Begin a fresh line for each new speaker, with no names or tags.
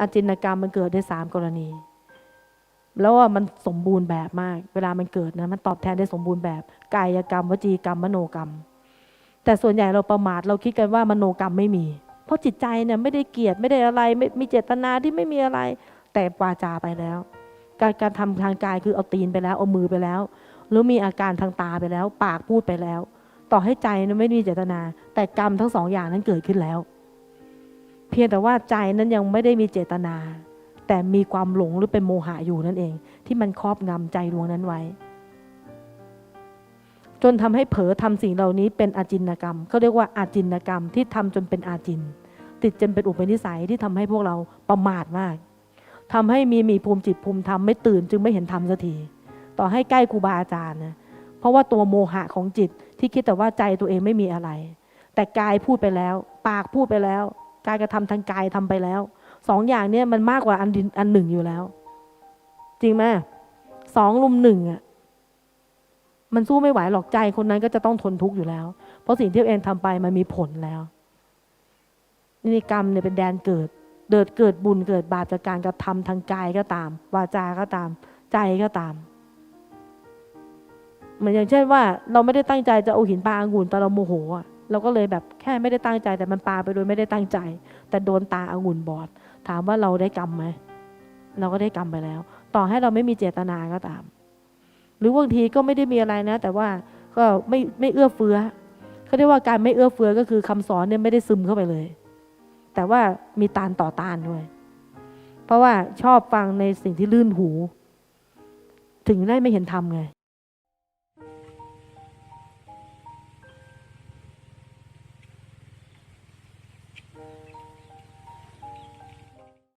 อาจินกรรมมันเกิดได้สามกรณี แล้วว่ามันสมบูรณ์แบบมาก เวลามันเกิดนะมันตอบแทนได้สมบูรณ์แบบกายกรรม วจีกรรม มโนกรรม แต่ส่วนใหญ่เราประมาทเราคิดกันว่ามโนกรรมไม่มี เพราะจิตใจเนี่ยไม่ได้เกลียดไม่ได้อะไรไม่มีเจตนาที่ไม่มีอะไร แต่วาจาไปแล้ว การการทำทางกายคือเอาตีนไปแล้วเอามือไปแล้ว หรือมีอาการทางตาไปแล้ว ปากพูดไปแล้ว ต่อให้ใจนั้นไม่มีเจตนา แต่กรรมทั้งสองอย่างนั้นเกิดขึ้นแล้ว เพียงแต่ว่าใจนั้นยังไม่ได้มีเจตนา แต่มีความหลงหรือเป็นโมหะอยู่นั่นเอง ที่มันครอบงำใจดวงนั้นไว้ จนทำให้เผลอทำสิ่งเหล่านี้เป็นอาจินกรรมเขาเรียกว่าอาจินกรรมที่ทำจนเป็นอาจิน ติดจนเป็นอุปนิสัยที่ทำให้พวกเราประมาทมากทำให้มีมีภูมิจิตภูมิธรรมไม่ตื่นจึงไม่เห็นธรรมสักทีต่อให้ใกล้ครูบาอาจารย์นะเพราะว่าตัวโมหะของจิตที่คิดแต่ว่าใจตัวเองไม่มีอะไร แต่กายพูดไปแล้ว ปากพูดไปแล้ว การกระทำทางกายทำไปแล้วสองอย่างเนี้ยมันมากกว่าอันอันหนึ่งอยู่แล้ว จริงไหมสองลุมหนึ่งอะมันสู้ไม่ไหวหรอกใจคนนั้นก็จะต้องทนทุกข์อยู่แล้ว เพราะสิ่งที่เองทำไปมันมีผลแล้วนี่กรรมเนี่ยเป็นแดนเกิดเกิดเกิดบุญเกิดบาปจากการกระทำทางกายก็ตาม วาจาก็ตาม ใจก็ตามเหมือนอย่างเช่นว่า เราไม่ได้ตั้งใจจะเอาหินปลาองุ่นแต่เราโมโหอะ เราก็เลยแบบแค่ไม่ได้ตั้งใจแต่มันปาไปโดยไม่ได้ตั้งใจ แต่โดนตาองุ่นบอด ถามว่าเราได้กรรมไหมเราก็ได้กรรมไปแล้ว ต่อให้เราไม่มีเจตนาก็ตาม หรือบางทีก็ไม่ได้มีอะไรนะ แต่ว่าก็ไม่ไม่เอื้อเฟื้อเขาเรียกว่าการไม่เอื้อเฟื้อก็คือคำสอนเนี่ยไม่ได้ซึมเข้าไปเลย แต่ว่ามีตานต่อตานด้วย เพราะว่าชอบฟังในสิ่งที่ลื่นหู ถึงได้ไม่เห็นธรรมไง Thank you.